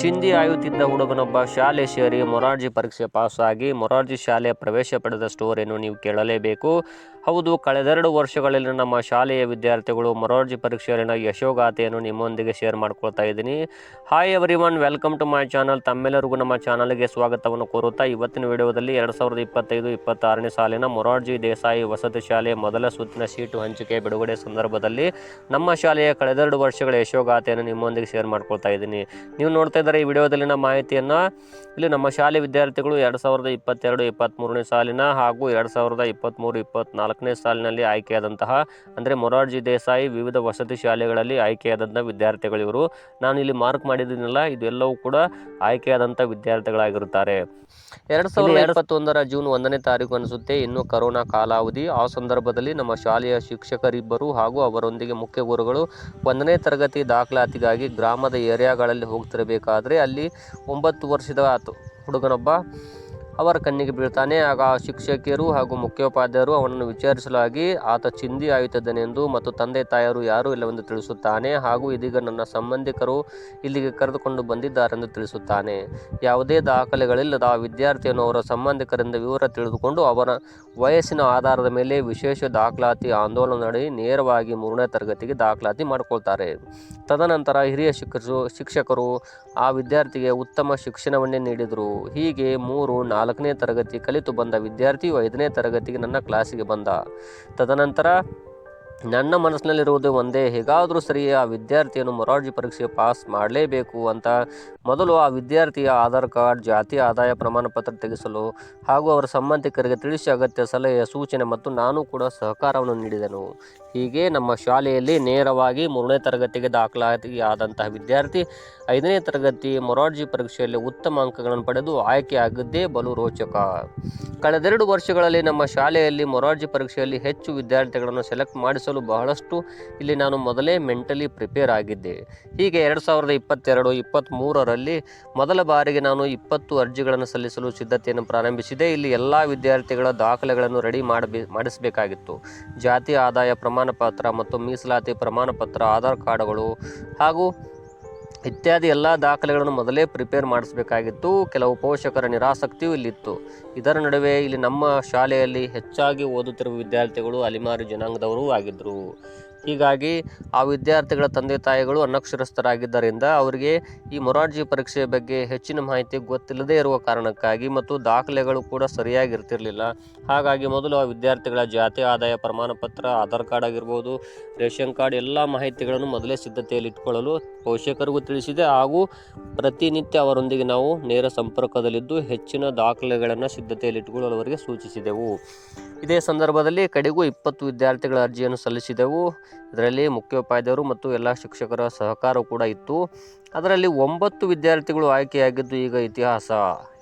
ಚಿಂದಿ ಆಯುತ್ತಿದ್ದ ಹುಡುಗನೊಬ್ಬ ಶಾಲೆ ಸೇರಿ ಮೊರಾರ್ಜಿ ಪರೀಕ್ಷೆ ಪಾಸಾಗಿ ಮೊರಾರ್ಜಿ ಶಾಲೆ ಪ್ರವೇಶ ಪಡೆದ ಸ್ಟೋರಿಯನ್ನು ನೀವು ಕೇಳಲೇಬೇಕು. ಹೌದು, ಕಳೆದೆರಡು ವರ್ಷಗಳಲ್ಲಿ ನಮ್ಮ ಶಾಲೆಯ ವಿದ್ಯಾರ್ಥಿಗಳು ಮೊರಾರ್ಜಿ ಪರೀಕ್ಷೆಯಲ್ಲಿನ ಯಶೋಗಾಥೆಯನ್ನು ನಿಮ್ಮೊಂದಿಗೆ ಶೇರ್ ಮಾಡ್ಕೊಳ್ತಾ ಇದ್ದೀನಿ. Hi every welcome to my channel ತಮ್ಮೆಲ್ಲರಿಗೂ ನಮ್ಮ ಚಾನಲ್ಗೆ ಸ್ವಾಗತವನ್ನು ಕೋರುತ್ತಾ ಇವತ್ತಿನ ವಿಡಿಯೋದಲ್ಲಿ ಎರಡು ಸಾವಿರದ ಇಪ್ಪತ್ತೈದು, ಇಪ್ಪತ್ತಾರನೇ ಸಾಲಿನ ಮೊರಾರ್ಜಿ ದೇಸಾಯಿ ವಸತಿ ಶಾಲೆ ಮೊದಲ ಸುತ್ತಿನ ಸೀಟು ಹಂಚಿಕೆ ಬಿಡುಗಡೆ ಸಂದರ್ಭದಲ್ಲಿ ನಮ್ಮ ಶಾಲೆಯ ಕಳೆದೆರಡು ವರ್ಷಗಳ ಯಶೋಗಾಥೆಯನ್ನು ನಿಮ್ಮೊಂದಿಗೆ ಶೇರ್ ಮಾಡ್ಕೊಳ್ತಾ ಇದ್ದೀನಿ. ನೀವು ನೋಡ್ತಾ ಈ ವಿಡಿಯೋದಲ್ಲಿನ ಮಾಹಿತಿಯನ್ನು ಇಲ್ಲಿ ನಮ್ಮ ಶಾಲೆ ವಿದ್ಯಾರ್ಥಿಗಳು ಎರಡು ಸಾವಿರದ ಇಪ್ಪತ್ತೆರಡು ಇಪ್ಪತ್ತ್ಮೂರನೇ ಸಾಲಿನ ಹಾಗೂ ಎರಡು ಸಾವಿರದ ಇಪ್ಪತ್ತ್ಮೂರು ಇಪ್ಪತ್ತ್ನಾಲ್ಕನೇ ಸಾಲಿನಲ್ಲಿ ಆಯ್ಕೆಯಾದಂತಹ ಅಂದರೆ ಮೊರಾರ್ಜಿ ದೇಸಾಯಿ ವಿವಿಧ ವಸತಿ ಶಾಲೆಗಳಲ್ಲಿ ಆಯ್ಕೆಯಾದಂಥ ವಿದ್ಯಾರ್ಥಿಗಳಿವರು ನಾನು ಇಲ್ಲಿ ಮಾರ್ಕ್ ಮಾಡಿದ್ದೀನಲ್ಲ ಇದೆಲ್ಲವೂ ಕೂಡ ಆಯ್ಕೆಯಾದಂಥ ವಿದ್ಯಾರ್ಥಿಗಳಾಗಿರುತ್ತಾರೆ. ಎರಡು ಸಾವಿರದ ಇಪ್ಪತ್ತೊಂದರ ಜೂನ್ ಒಂದನೇ ತಾರೀಕು ಅನಿಸುತ್ತೆ. ಇನ್ನು ಕರೋನಾ ಕಾಲಾವಧಿ. ಆ ಸಂದರ್ಭದಲ್ಲಿ ನಮ್ಮ ಶಾಲೆಯ ಶಿಕ್ಷಕರಿಬ್ಬರು ಹಾಗೂ ಅವರೊಂದಿಗೆ ಮುಖ್ಯ ಗುರುಗಳು ಒಂದನೇ ತರಗತಿ ದಾಖಲಾತಿಗಾಗಿ ಗ್ರಾಮದ ಏರಿಯಾಗಳಲ್ಲಿ ಹೋಗ್ತಿರಬೇಕಾದ್ರೆ ಅಲ್ಲಿ ಒಂಬತ್ತು ವರ್ಷದ ಆತು ಹುಡುಗನೊಬ್ಬ. ಅವರ ಕಣ್ಣಿಗೆ ಬೀಳ್ತಾನೆ. ಆಗ ಶಿಕ್ಷಕಿಯರು ಹಾಗೂ ಮುಖ್ಯೋಪಾಧ್ಯಾಯರು ಅವನನ್ನು ವಿಚಾರಿಸಲಾಗಿ, ಆತ ಚಿಂದಿ ಆಯುತ್ತಿದ್ದನೆಂದು ಮತ್ತು ತಂದೆ ತಾಯರು ಯಾರೂ ಇಲ್ಲವೆಂದು ತಿಳಿಸುತ್ತಾನೆ ಹಾಗೂ ಇದೀಗ ನನ್ನ ಸಂಬಂಧಿಕರು ಇಲ್ಲಿಗೆ ಕರೆದುಕೊಂಡು ಬಂದಿದ್ದಾರೆಂದು ತಿಳಿಸುತ್ತಾನೆ. ಯಾವುದೇ ದಾಖಲೆಗಳಿಲ್ಲದ ಆ ವಿದ್ಯಾರ್ಥಿಯನ್ನು ಅವರ ಸಂಬಂಧಿಕರಿಂದ ವಿವರ ತಿಳಿದುಕೊಂಡು ಅವರ ವಯಸ್ಸಿನ ಆಧಾರದ ಮೇಲೆ ವಿಶೇಷ ದಾಖಲಾತಿ ಆಂದೋಲನ ನಡೆಸಿ ನೇರವಾಗಿ ಮೂರನೇ ತರಗತಿಗೆ ದಾಖಲಾತಿ ಮಾಡಿಕೊಳ್ತಾರೆ. ತದನಂತರ ಹಿರಿಯ ಶಿಕ್ಷಕರು ಶಿಕ್ಷಕರು ಆ ವಿದ್ಯಾರ್ಥಿಗೆ ಉತ್ತಮ ಶಿಕ್ಷಣವನ್ನೇ ನೀಡಿದರು. ಹೀಗೆ ಮೂರು ನಾಲ್ಕನೇ ತರಗತಿ ಕಲಿತು ಬಂದ ವಿದ್ಯಾರ್ಥಿಯು ಐದನೇ ತರಗತಿಗೆ ನನ್ನ ಕ್ಲಾಸಿಗೆ ಬಂದ. ತದನಂತರ ನನ್ನ ಮನಸ್ಸಿನಲ್ಲಿರುವುದು ಒಂದೇ. ಹೇಗಾದರೂ ಸರಿ, ಆ ವಿದ್ಯಾರ್ಥಿಯನ್ನು ಮೊರಾರ್ಜಿ ಪರೀಕ್ಷೆ ಪಾಸ್ ಮಾಡಲೇಬೇಕು ಅಂತ ಮೊದಲು ಆ ವಿದ್ಯಾರ್ಥಿಯ ಆಧಾರ್ ಕಾರ್ಡ್, ಜಾತಿ ಆದಾಯ ಪ್ರಮಾಣ ಪತ್ರ ತೆಗೆಸಲು ಹಾಗೂ ಅವರ ಸಂಬಂಧಿಕರಿಗೆ ತಿಳಿಸಿ ಅಗತ್ಯ ಸಲಹೆಯ ಸೂಚನೆ ಮತ್ತು ನಾನು ಕೂಡ ಸಹಕಾರವನ್ನು ನೀಡಿದೆನು. ಹೀಗೆ ನಮ್ಮ ಶಾಲೆಯಲ್ಲಿ ನೇರವಾಗಿ ಮೂರನೇ ತರಗತಿಗೆ ದಾಖಲಾತಿಯಾದಂತಹ ವಿದ್ಯಾರ್ಥಿ ಐದನೇ ತರಗತಿ ಮೊರಾರ್ಜಿ ಪರೀಕ್ಷೆಯಲ್ಲಿ ಉತ್ತಮ ಅಂಕಗಳನ್ನು ಪಡೆದು ಆಯ್ಕೆಯಾಗಿದ್ದೇ ಬಲು ರೋಚಕ. ಕಳೆದೆರಡು ವರ್ಷಗಳಲ್ಲಿ ನಮ್ಮ ಶಾಲೆಯಲ್ಲಿ ಮೊರಾರ್ಜಿ ಪರೀಕ್ಷೆಯಲ್ಲಿ ಹೆಚ್ಚು ವಿದ್ಯಾರ್ಥಿಗಳನ್ನು ಸೆಲೆಕ್ಟ್ ಮಾಡಿಸಲು ಬಹಳಷ್ಟು ಇಲ್ಲಿ ನಾನು ಮೊದಲೇ ಮೆಂಟಲಿ ಪ್ರಿಪೇರ್ ಆಗಿದ್ದೆ. ಹೀಗೆ ಎರಡು ಸಾವಿರದ ಇಪ್ಪತ್ತೆರಡು ಇಪ್ಪತ್ತ್ಮೂರರಲ್ಲಿ ಮೊದಲ ಬಾರಿಗೆ ನಾನು ಇಪ್ಪತ್ತು ಅರ್ಜಿಗಳನ್ನು ಸಲ್ಲಿಸಲು ಸಿದ್ಧತೆಯನ್ನು ಪ್ರಾರಂಭಿಸಿದೆ. ಇಲ್ಲಿ ಎಲ್ಲ ವಿದ್ಯಾರ್ಥಿಗಳ ದಾಖಲೆಗಳನ್ನು ರೆಡಿ ಮಾಡಿಸಬೇಕಾಗಿತ್ತು. ಜಾತಿ ಆದಾಯ ಪ್ರಮಾಣ ಪತ್ರ ಮತ್ತು ಮೀಸಲಾತಿ ಪ್ರಮಾಣ ಪತ್ರ ಆಧಾರ್ ಕಾರ್ಡ್ಗಳು ಹಾಗೂ ಇತ್ಯಾದಿ ಎಲ್ಲ ದಾಖಲೆಗಳನ್ನು ಮೊದಲೇ ಪ್ರಿಪೇರ್ ಮಾಡಿಸಬೇಕಾಗಿತ್ತು. ಕೆಲವು ಪೋಷಕರ ನಿರಾಸಕ್ತಿಯೂ ಇಲ್ಲಿತ್ತು. ಇದರ ನಡುವೆ ಇಲ್ಲಿ ನಮ್ಮ ಶಾಲೆಯಲ್ಲಿ ಹೆಚ್ಚಾಗಿ ಓದುತ್ತಿರುವ ವಿದ್ಯಾರ್ಥಿಗಳು ಅಲಿಮಾರಿ ಜನಾಂಗದವರೂ ಆಗಿದ್ದರು ಹೀಗಾಗಿ ಆ ವಿದ್ಯಾರ್ಥಿಗಳ ತಂದೆ ತಾಯಿಗಳು ಅನಕ್ಷರಸ್ಥರಾಗಿದ್ದರಿಂದ ಅವರಿಗೆ ಈ ಮೊರಾರ್ಜಿ ಪರೀಕ್ಷೆಯ ಬಗ್ಗೆ ಹೆಚ್ಚಿನ ಮಾಹಿತಿ ಗೊತ್ತಿಲ್ಲದೇ ಇರುವ ಕಾರಣಕ್ಕಾಗಿ ಮತ್ತು ದಾಖಲೆಗಳು ಕೂಡ ಸರಿಯಾಗಿರ್ತಿರಲಿಲ್ಲ. ಹಾಗಾಗಿ ಮೊದಲು ಆ ವಿದ್ಯಾರ್ಥಿಗಳ ಜಾತಿ, ಆದಾಯ ಪ್ರಮಾಣ ಪತ್ರ ಆಧಾರ್ ಕಾರ್ಡ್ ಆಗಿರ್ಬೋದು, ರೇಷನ್ ಕಾರ್ಡ್ ಎಲ್ಲ ಮಾಹಿತಿಗಳನ್ನು ಮೊದಲೇ ಸಿದ್ಧತೆಯಲ್ಲಿ ಇಟ್ಕೊಳ್ಳಲು ಪೋಷಕರಿಗೂ ತಿಳಿಸಿದೆ. ಹಾಗೂ ಪ್ರತಿನಿತ್ಯ ಅವರೊಂದಿಗೆ ನಾವು ನೇರ ಸಂಪರ್ಕದಲ್ಲಿದ್ದು ಹೆಚ್ಚಿನ ದಾಖಲೆಗಳನ್ನು ಸಿದ್ಧತೆಯಲ್ಲಿ ಇಟ್ಟುಕೊಳ್ಳಲು ಅವರಿಗೆ ಸೂಚಿಸಿದೆವು. ಇದೇ ಸಂದರ್ಭದಲ್ಲಿ ಕಡೆಗೂ ಇಪ್ಪತ್ತು ವಿದ್ಯಾರ್ಥಿಗಳ ಅರ್ಜಿಯನ್ನು ಸಲ್ಲಿಸಿದೆವು. ಇದರಲ್ಲಿ ಮುಖ್ಯೋಪಾಧ್ಯಾಯರು ಮತ್ತು ಎಲ್ಲ ಶಿಕ್ಷಕರ ಸಹಕಾರ ಕೂಡ ಇತ್ತು. ಅದರಲ್ಲಿ ಒಂಬತ್ತು ವಿದ್ಯಾರ್ಥಿಗಳು ಆಯ್ಕೆಯಾಗಿದ್ದು ಈಗ ಇತಿಹಾಸ.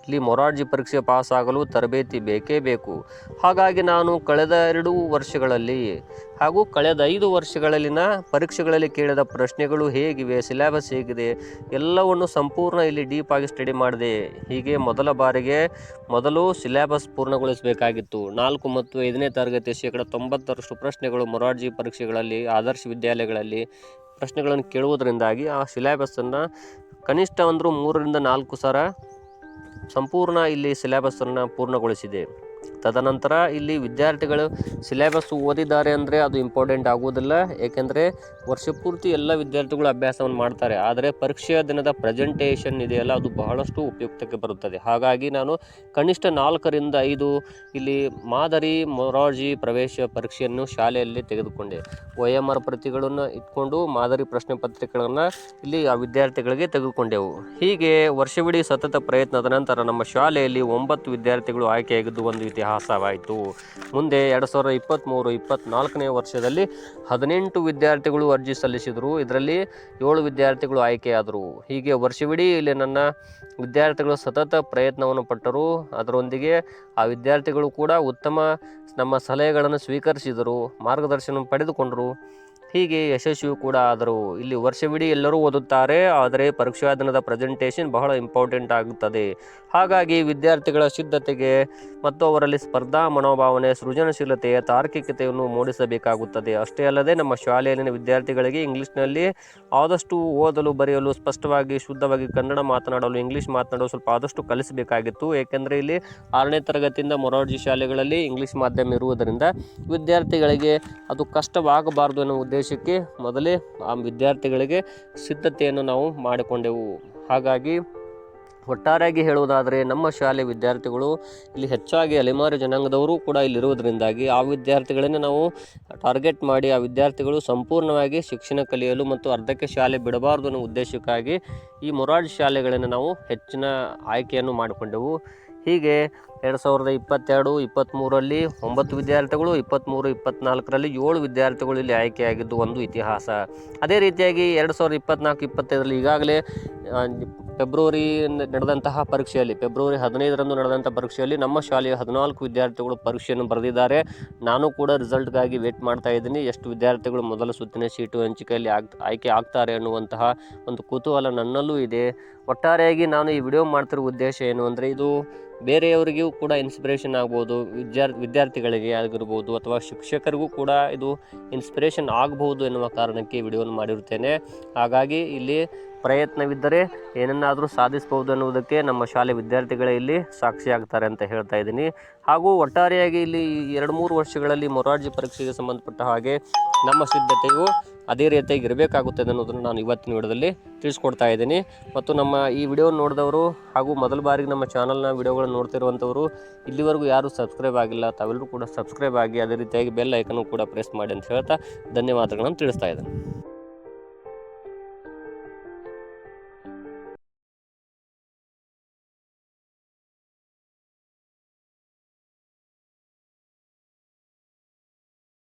ಇಲ್ಲಿ ಮೊರಾರ್ಜಿ ಪರೀಕ್ಷೆ ಪಾಸಾಗಲು ತರಬೇತಿ ಬೇಕೇ ಬೇಕು. ಹಾಗಾಗಿ ನಾನು ಕಳೆದ ಎರಡು ವರ್ಷಗಳಲ್ಲಿ ಹಾಗೂ ಕಳೆದ ಐದು ವರ್ಷಗಳಲ್ಲಿನ ಪರೀಕ್ಷೆಗಳಲ್ಲಿ ಕೇಳಿದ ಪ್ರಶ್ನೆಗಳು ಹೇಗಿವೆ, ಸಿಲೆಬಸ್ ಹೇಗಿದೆ, ಎಲ್ಲವನ್ನು ಸಂಪೂರ್ಣ ಇಲ್ಲಿ ಡೀಪ್ ಆಗಿ ಸ್ಟಡಿ ಮಾಡಿದೆ. ಹೀಗೆ ಮೊದಲ ಬಾರಿಗೆ ಮೊದಲು ಸಿಲೆಬಸ್ ಪೂರ್ಣಗೊಳಿಸಬೇಕಾಗಿತ್ತು. ನಾಲ್ಕು ಮತ್ತು ಐದನೇ ತರಗತಿ ಶೇಕಡ ತೊಂಬತ್ತರಷ್ಟು ಪ್ರಶ್ನೆಗಳು ಮೊರಾರ್ಜಿ ಪರೀಕ್ಷೆಗಳಲ್ಲಿ, ಆದರ್ಶ ವಿದ್ಯಾಲಯಗಳಲ್ಲಿ ಪ್ರಶ್ನೆಗಳನ್ನು ಕೇಳುವುದರಿಂದಾಗಿ ಆ ಸಿಲೆಬಸ್ಸನ್ನು ಕನಿಷ್ಠ ಅಂದರೂ ಮೂರರಿಂದ ನಾಲ್ಕು ಸಾವಿರ ಸಂಪೂರ್ಣ ಇಲ್ಲಿ ಸಿಲೆಬಸ್ಸನ್ನು ಪೂರ್ಣಗೊಳಿಸಿದೆ. ತದನಂತರ ಇಲ್ಲಿ ವಿದ್ಯಾರ್ಥಿಗಳು ಸಿಲೆಬಸ್ ಓದಿದ್ದಾರೆ ಅಂದರೆ ಅದು ಇಂಪಾರ್ಟೆಂಟ್ ಆಗುವುದಿಲ್ಲ. ಏಕೆಂದರೆ ವರ್ಷ ಪೂರ್ತಿ ಎಲ್ಲ ವಿದ್ಯಾರ್ಥಿಗಳು ಅಭ್ಯಾಸವನ್ನು ಮಾಡ್ತಾರೆ. ಆದರೆ ಪರೀಕ್ಷೆಯ ದಿನದ ಪ್ರೆಸೆಂಟೇಷನ್ ಇದೆಯಲ್ಲ, ಅದು ಬಹಳಷ್ಟು ಉಪಯುಕ್ತಕ್ಕೆ ಬರುತ್ತದೆ. ಹಾಗಾಗಿ ನಾನು ಕನಿಷ್ಠ ನಾಲ್ಕರಿಂದ ಐದು ಇಲ್ಲಿ ಮಾದರಿ ಮೊರಾರ್ಜಿ ಪ್ರವೇಶ ಪರೀಕ್ಷೆಯನ್ನು ಶಾಲೆಯಲ್ಲಿ ತೆಗೆದುಕೊಂಡೆ. ಒ ಎಂ ಆರ್ ಪ್ರತಿಗಳನ್ನು ಇಟ್ಕೊಂಡು ಮಾದರಿ ಪ್ರಶ್ನೆ ಪತ್ರಿಕೆಗಳನ್ನು ಇಲ್ಲಿ ಆ ವಿದ್ಯಾರ್ಥಿಗಳಿಗೆ ತೆಗೆದುಕೊಂಡೆವು. ಹೀಗೆ ವರ್ಷವಿಡೀ ಸತತ ಪ್ರಯತ್ನದ ನಂತರ ನಮ್ಮ ಶಾಲೆಯಲ್ಲಿ ಒಂಬತ್ತು ವಿದ್ಯಾರ್ಥಿಗಳು ಆಯ್ಕೆಯಾಗಿದ್ದು ಒಂದು ಇತಿಹಾಸವಾಯಿತು. ಮುಂದೆ ಎರಡು ಸಾವಿರದ ಇಪ್ಪತ್ತ್ಮೂರು ಇಪ್ಪತ್ತ್ನಾಲ್ಕನೇ ವರ್ಷದಲ್ಲಿ ಹದಿನೆಂಟು ವಿದ್ಯಾರ್ಥಿಗಳು ಅರ್ಜಿ ಸಲ್ಲಿಸಿದರು. ಇದರಲ್ಲಿ ಏಳು ವಿದ್ಯಾರ್ಥಿಗಳು ಆಯ್ಕೆಯಾದರು. ಹೀಗೆ ವರ್ಷವಿಡೀ ಇಲ್ಲಿ ನನ್ನ ವಿದ್ಯಾರ್ಥಿಗಳು ಸತತ ಪ್ರಯತ್ನವನ್ನು ಪಟ್ಟರು. ಅದರೊಂದಿಗೆ ಆ ವಿದ್ಯಾರ್ಥಿಗಳು ಕೂಡ ಉತ್ತಮ ನಮ್ಮ ಸಲಹೆಗಳನ್ನು ಸ್ವೀಕರಿಸಿದರು ಮಾರ್ಗದರ್ಶನ ಪಡೆದುಕೊಂಡರು. ಹೀಗೆ ಯಶಸ್ವಿ ಕೂಡ ಆದರು ಇಲ್ಲಿ ವರ್ಷವಿಡೀ ಎಲ್ಲರೂ ಓದುತ್ತಾರೆ, ಆದರೆ ಪರೀಕ್ಷಾ ದಿನದ ಪ್ರೆಸೆಂಟೇಷನ್ ಬಹಳ ಇಂಪಾರ್ಟೆಂಟ್ ಆಗುತ್ತದೆ. ಹಾಗಾಗಿ ವಿದ್ಯಾರ್ಥಿಗಳ ಸಿದ್ಧತೆಗೆ ಮತ್ತು ಅವರಲ್ಲಿ ಸ್ಪರ್ಧಾ ಮನೋಭಾವನೆ, ಸೃಜನಶೀಲತೆಯ ತಾರ್ಕಿಕತೆಯನ್ನು ಮೂಡಿಸಬೇಕಾಗುತ್ತದೆ. ಅಷ್ಟೇ ಅಲ್ಲದೆ ನಮ್ಮ ಶಾಲೆಯಲ್ಲಿನ ವಿದ್ಯಾರ್ಥಿಗಳಿಗೆ ಇಂಗ್ಲೀಷ್ನಲ್ಲಿ ಆದಷ್ಟು ಓದಲು, ಬರೆಯಲು, ಸ್ಪಷ್ಟವಾಗಿ, ಶುದ್ಧವಾಗಿ ಕನ್ನಡ ಮಾತನಾಡಲು, ಇಂಗ್ಲೀಷ್ ಮಾತನಾಡಲು ಸ್ವಲ್ಪ ಆದಷ್ಟು ಕಲಿಸಬೇಕಾಗಿತ್ತು. ಏಕೆಂದರೆ ಇಲ್ಲಿ ಆರನೇ ತರಗತಿಯಿಂದ ಮೊರಾರ್ಜಿ ಶಾಲೆಗಳಲ್ಲಿ ಇಂಗ್ಲೀಷ್ ಮಾಧ್ಯಮ ಇರುವುದರಿಂದ ವಿದ್ಯಾರ್ಥಿಗಳಿಗೆ ಅದು ಕಷ್ಟವಾಗಬಾರದು ಎನ್ನುವ ಉದ್ದೇಶಕ್ಕೆ ಮೊದಲೇ ಆ ವಿದ್ಯಾರ್ಥಿಗಳಿಗೆ ಸಿದ್ಧತೆಯನ್ನು ನಾವು ಮಾಡಿಕೊಂಡೆವು. ಹಾಗಾಗಿ ಒಟ್ಟಾರೆಯಾಗಿ ಹೇಳುವುದಾದರೆ, ನಮ್ಮ ಶಾಲೆ ವಿದ್ಯಾರ್ಥಿಗಳು ಇಲ್ಲಿ ಹೆಚ್ಚಾಗಿ ಅಲೆಮಾರಿ ಜನಾಂಗದವರು ಕೂಡ ಇಲ್ಲಿರುವುದರಿಂದಾಗಿ ಆ ವಿದ್ಯಾರ್ಥಿಗಳನ್ನೇ ನಾವು ಟಾರ್ಗೆಟ್ ಮಾಡಿ ಆ ವಿದ್ಯಾರ್ಥಿಗಳು ಸಂಪೂರ್ಣವಾಗಿ ಶಿಕ್ಷಣ ಕಲಿಯಲು ಮತ್ತು ಅರ್ಧಕ್ಕೆ ಶಾಲೆ ಬಿಡಬಾರದು ಅನ್ನೋ ಉದ್ದೇಶಕ್ಕಾಗಿ ಈ ಮೊರಾಡ್ ಶಾಲೆಗಳನ್ನು ನಾವು ಹೆಚ್ಚಿನ ಆಯ್ಕೆಯನ್ನು ಮಾಡಿಕೊಂಡೆವು. ಹೀಗೆ ಎರಡು ಸಾವಿರದ ಇಪ್ಪತ್ತೆರಡು ಇಪ್ಪತ್ತ್ಮೂರಲ್ಲಿ ಒಂಬತ್ತು ವಿದ್ಯಾರ್ಥಿಗಳು ಇಪ್ಪತ್ತ್ಮೂರು ಇಪ್ಪತ್ತ್ನಾಲ್ಕರಲ್ಲಿ ಏಳು ವಿದ್ಯಾರ್ಥಿಗಳು ಇಲ್ಲಿ ಆಯ್ಕೆಯಾಗಿದ್ದು ಒಂದು ಇತಿಹಾಸ. ಅದೇ ರೀತಿಯಾಗಿ ಎರಡು ಸಾವಿರದ ಇಪ್ಪತ್ನಾಲ್ಕು, ಇಪ್ಪತ್ತೈದರಲ್ಲಿ ಈಗಾಗಲೇ ಫೆಬ್ರವರಿ ನಡೆದಂತಹ ಪರೀಕ್ಷೆಯಲ್ಲಿ, ಫೆಬ್ರವರಿ ಹದಿನೈದರಂದು ನಡೆದಂಥ ಪರೀಕ್ಷೆಯಲ್ಲಿ ನಮ್ಮ ಶಾಲೆಯ ಹದಿನಾಲ್ಕು ವಿದ್ಯಾರ್ಥಿಗಳು ಪರೀಕ್ಷೆಯನ್ನು ಬರೆದಿದ್ದಾರೆ. ನಾನು ಕೂಡ ರಿಸಲ್ಟ್ಗಾಗಿ ವೇಟ್ ಮಾಡ್ತಾ ಇದ್ದೀನಿ. ಎಷ್ಟು ವಿದ್ಯಾರ್ಥಿಗಳು ಮೊದಲ ಸುತ್ತಿನ ಸೀಟು ಹಂಚಿಕೆಯಲ್ಲಿ ಆಗ್, ಆಯ್ಕೆ ಆಗ್ತಾರೆ ಅನ್ನುವಂತಹ ಒಂದು ಕುತೂಹಲ ನನ್ನಲ್ಲೂ ಇದೆ. ಒಟ್ಟಾರೆಯಾಗಿ ನಾನು ಈ ವಿಡಿಯೋ ಮಾಡ್ತಿರೋ ಉದ್ದೇಶ ಏನು ಅಂದರೆ ಇದು ಬೇರೆಯವರಿಗೂ ಕೂಡ ಇನ್ಸ್ಪಿರೇಷನ್ ಆಗ್ಬೋದು. ವಿದ್ಯಾರ್, ವಿದ್ಯಾರ್ಥಿಗಳಿಗೆ ಆಗಿರ್ಬೋದು ಅಥವಾ ಶಿಕ್ಷಕರಿಗೂ ಕೂಡ ಇದು ಇನ್ಸ್ಪಿರೇಷನ್ ಆಗಬಹುದು ಎನ್ನುವ ಕಾರಣಕ್ಕೆ ವಿಡಿಯೋನ ಮಾಡಿರುತ್ತೇನೆ. ಹಾಗಾಗಿ ಇಲ್ಲಿ ಪ್ರಯತ್ನವಿದ್ದರೆ ಏನನ್ನಾದರೂ ಸಾಧಿಸಬಹುದು ಅನ್ನುವುದಕ್ಕೆ ನಮ್ಮ ಶಾಲೆ ವಿದ್ಯಾರ್ಥಿಗಳೇ ಇಲ್ಲಿ ಸಾಕ್ಷಿಯಾಗ್ತಾರೆ ಅಂತ ಹೇಳ್ತಾ ಇದ್ದೀನಿ. ಹಾಗೂ ಒಟ್ಟಾರೆಯಾಗಿ ಇಲ್ಲಿ ಎರಡು ಮೂರು ವರ್ಷಗಳಲ್ಲಿ ಮೊರಾರ್ಜಿ ಪರೀಕ್ಷೆಗೆ ಸಂಬಂಧಪಟ್ಟ ಹಾಗೆ ನಮ್ಮ ಸಿದ್ಧತೆಯು ಅದೇ ರೀತಿಯಾಗಿ ಇರಬೇಕಾಗುತ್ತದೆ ಅನ್ನೋದನ್ನು ನಾನು ಇವತ್ತಿನ ವಿಡಿಯೋದಲ್ಲಿ ತಿಳಿಸ್ಕೊಡ್ತಾ ಇದ್ದೀನಿ. ಮತ್ತು ನಮ್ಮ ಈ ವಿಡಿಯೋ ನೋಡಿದವರು ಹಾಗೂ ಮೊದಲ ಬಾರಿಗೆ ನಮ್ಮ ಚಾನಲ್ನ ವಿಡಿಯೋಗಳನ್ನು ನೋಡ್ತಿರುವಂಥವರು, ಇಲ್ಲಿವರೆಗೂ ಯಾರೂ ಸಬ್ಸ್ಕ್ರೈಬ್ ಆಗಿಲ್ಲ, ತಾವೆಲ್ಲರೂ ಕೂಡ ಸಬ್ಸ್ಕ್ರೈಬ್ ಆಗಿ ಅದೇ ರೀತಿಯಾಗಿ ಬೆಲ್ ಐಕನ್ನು ಕೂಡ ಪ್ರೆಸ್ ಮಾಡಿ ಅಂತ ಹೇಳ್ತಾ ಧನ್ಯವಾದಗಳನ್ನು ತಿಳಿಸ್ತಾ ಇದ್ದೇನೆ.